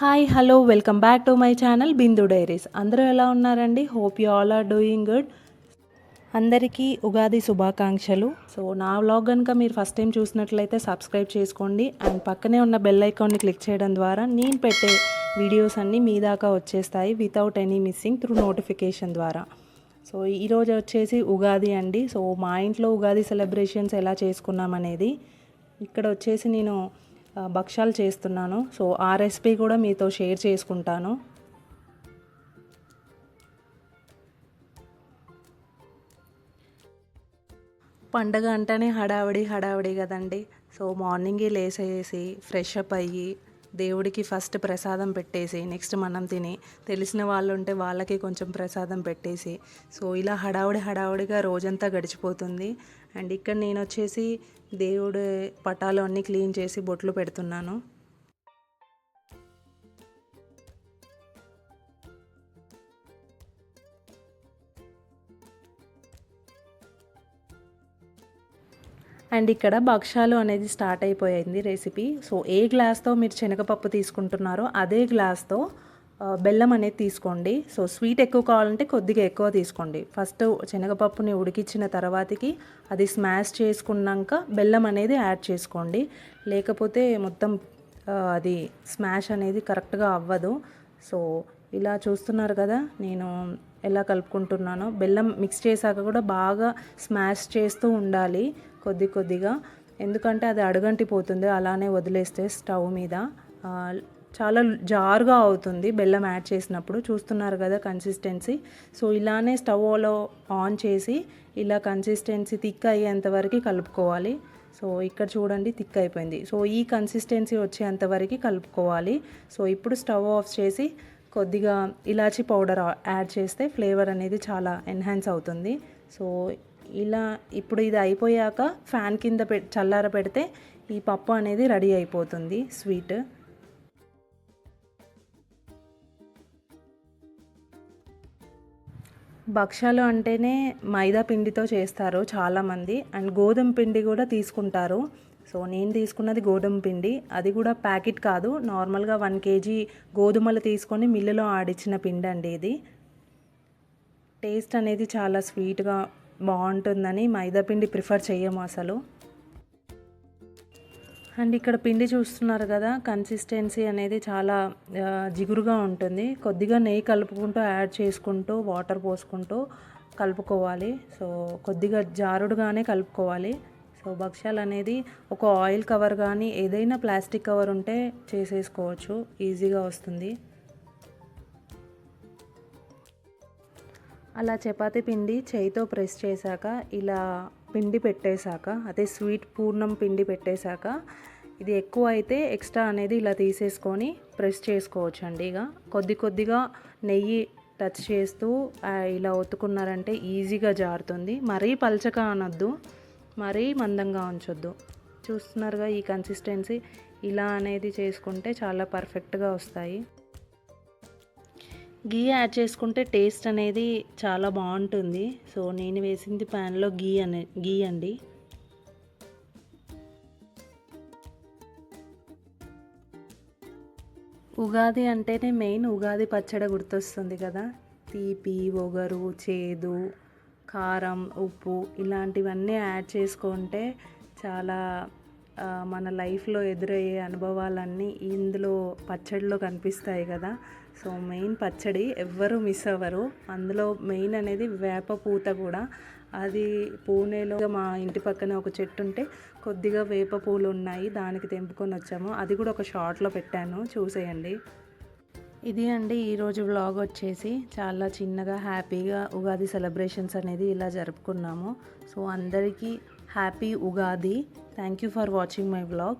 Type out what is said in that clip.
Hi hello welcome back to my channel Bindu diaries అందరూ ఎలా ఉన్నారండి? Hope you all are doing good అందరికీ ఉగాది శుభాకాంక్షలు. సో నా వ్లాగ్ కనుక మీరు ఫస్ట్ టైం చూసినట్లయితే సబ్స్క్రైబ్ చేసుకోండి. అండ్ పక్కనే ఉన్న బెల్ ఐకాన్ని క్లిక్ చేయడం ద్వారా నేను పెట్టే వీడియోస్ అన్నీ మీ దాకా వచ్చేస్తాయి without any missing through notification ద్వారా. సో ఈరోజు వచ్చేసి ఉగాది అండి. సో మా ఇంట్లో ఉగాది సెలబ్రేషన్స్ ఎలా చేసుకున్నామనేది. ఇక్కడ వచ్చేసి నేను భక్షాలు చేస్తున్నాను. సో ఆ రెసిపీ కూడా మీతో షేర్ చేసుకుంటాను. పండగ అంటేనే హడావిడి హడావిడి కదండి. సో మార్నింగే లేసేసి ఫ్రెష్ అప్ అయ్యి దేవుడికి ఫస్ట్ ప్రసాదం పెట్టేసి నెక్స్ట్ మనం తిని తెలిసిన వాళ్ళు ఉంటే వాళ్ళకి కొంచెం ప్రసాదం పెట్టేసి సో ఇలా హడావుడి హడావుడిగా రోజంతా గడిచిపోతుంది. అండ్ ఇక్కడ నేను వచ్చేసి దేవుడి పటాలు అన్నీ క్లీన్ చేసి బొట్లు పెడుతున్నాను. అండ్ ఇక్కడ భక్షాలు అనేది స్టార్ట్ అయిపోయింది రెసిపీ. సో ఏ గ్లాస్తో మీరు శనగపప్పు తీసుకుంటున్నారో అదే గ్లాస్తో బెల్లం అనేది తీసుకోండి. సో స్వీట్ ఎక్కువ కావాలంటే కొద్దిగా ఎక్కువ తీసుకోండి. ఫస్ట్ శనగపప్పుని ఉడికించిన తర్వాతకి అది స్మాష్ చేసుకున్నాక బెల్లం అనేది యాడ్ చేసుకోండి. లేకపోతే మొత్తం అది స్మాష్ అనేది కరెక్ట్గా అవ్వదు. సో ఇలా చూస్తున్నారు కదా నేను ఎలా కలుపుకుంటున్నానో బెల్లం మిక్స్ చేశాక కూడా బాగా స్మాష్ చేస్తూ ఉండాలి కొద్ది కొద్దిగా. ఎందుకంటే అది అడుగంటిపోతుంది అలానే వదిలేస్తే స్టవ్ మీద. చాలా జారుగా అవుతుంది బెల్లం యాడ్ చేసినప్పుడు. చూస్తున్నారు కదా కన్సిస్టెన్సీ సో ఇలానే స్టవ్లో ఆన్ చేసి ఇలా కన్సిస్టెన్సీ థిక్ అయ్యేంత వరకు కలుపుకోవాలి. సో ఇక్కడ చూడండి థిక్ అయిపోయింది. సో ఈ కన్సిస్టెన్సీ వచ్చేంత వరకు కలుపుకోవాలి. సో ఇప్పుడు స్టవ్ ఆఫ్ చేసి కొద్దిగా ఇలాచీ పౌడర్ యాడ్ చేస్తే ఫ్లేవర్ అనేది చాలా ఎన్హాన్స్ అవుతుంది. సో ఇలా ఇప్పుడు ఇది అయిపోయాక ఫ్యాన్ కింద పె చల్లార పెడితే ఈ పప్పు అనేది రెడీ అయిపోతుంది స్వీట్. భక్షాలు అంటేనే మైదా పిండితో చేస్తారు చాలామంది. అండ్ గోధుమ పిండి కూడా తీసుకుంటారు. సో నేను తీసుకున్నది గోధుమ పిండి. అది కూడా ప్యాకెట్ కాదు. నార్మల్గా వన్ కేజీ గోధుమలు తీసుకొని మిల్లులో ఆడిచ్చిన పిండి అండి ఇది. టేస్ట్ అనేది చాలా స్వీట్గా బాగుంటుందని మైదా పిండి ప్రిఫర్ చేయము అసలు. అండ్ ఇక్కడ పిండి చూస్తున్నారు కదా కన్సిస్టెన్సీ అనేది చాలా జిగురుగా ఉంటుంది. కొద్దిగా నెయ్యి కలుపుకుంటూ యాడ్ చేసుకుంటూ వాటర్ పోసుకుంటూ కలుపుకోవాలి. సో కొద్దిగా జారుడుగానే కలుపుకోవాలి. సో భక్ష్యాలు అనేది ఒక ఆయిల్ కవర్ కానీ ఏదైనా ప్లాస్టిక్ కవర్ ఉంటే చేసేసుకోవచ్చు. ఈజీగా వస్తుంది. అలా చపాతీ పిండి చేయితో ప్రెస్ చేశాక ఇలా పిండి పెట్టేశాక అదే స్వీట్ పూర్ణం పిండి పెట్టేశాక ఇది ఎక్కువ అయితే ఎక్స్ట్రా అనేది ఇలా తీసేసుకొని ప్రెస్ చేసుకోవచ్చు అండి ఇక కొద్ది కొద్దిగా నెయ్యి టచ్ చేస్తూ ఇలా ఒత్తుకున్నారంటే ఈజీగా జారుతుంది. మరీ పల్చగా అనొద్దు. మరీ మందంగా ఉంచొద్దు. చూస్తున్నారుగా ఈ కన్సిస్టెన్సీ ఇలా అనేది చేసుకుంటే చాలా పర్ఫెక్ట్గా వస్తాయి. గీ యాడ్ చేసుకుంటే టేస్ట్ అనేది చాలా బాగుంటుంది. సో నేను వేసింది ప్యాన్లో గీ అనే గీ అండి. ఉగాది అంటేనే మెయిన్ ఉగాది పచ్చడి గుర్తొస్తుంది కదా. తీపి ఒగరు చేదు కారం ఉప్పు ఇలాంటివన్నీ యాడ్ చేసుకుంటే చాలా మన లైఫ్లో ఎదురయ్యే అనుభవాలన్నీ ఇందులో పచ్చడిలో కనిపిస్తాయి కదా. సో మెయిన్ పచ్చడి ఎవ్వరూ మిస్ అవ్వరు. అందులో మెయిన్ అనేది వేప పూత కూడా. అది పూణేలో మా ఇంటి పక్కన ఒక చెట్టు ఉంటే కొద్దిగా వేప పూలు ఉన్నాయి దానికి తెంపుకొని వచ్చాము. అది కూడా ఒక షార్ట్లో పెట్టాను. చూసేయండి. ఇది అండి ఈరోజు వ్లాగ్ వచ్చేసి చాలా చిన్నగా హ్యాపీగా ఉగాది సెలబ్రేషన్స్ అనేది ఇలా జరుపుకున్నాము. సో అందరికీ happy Ugadi. Thank you for watching my vlog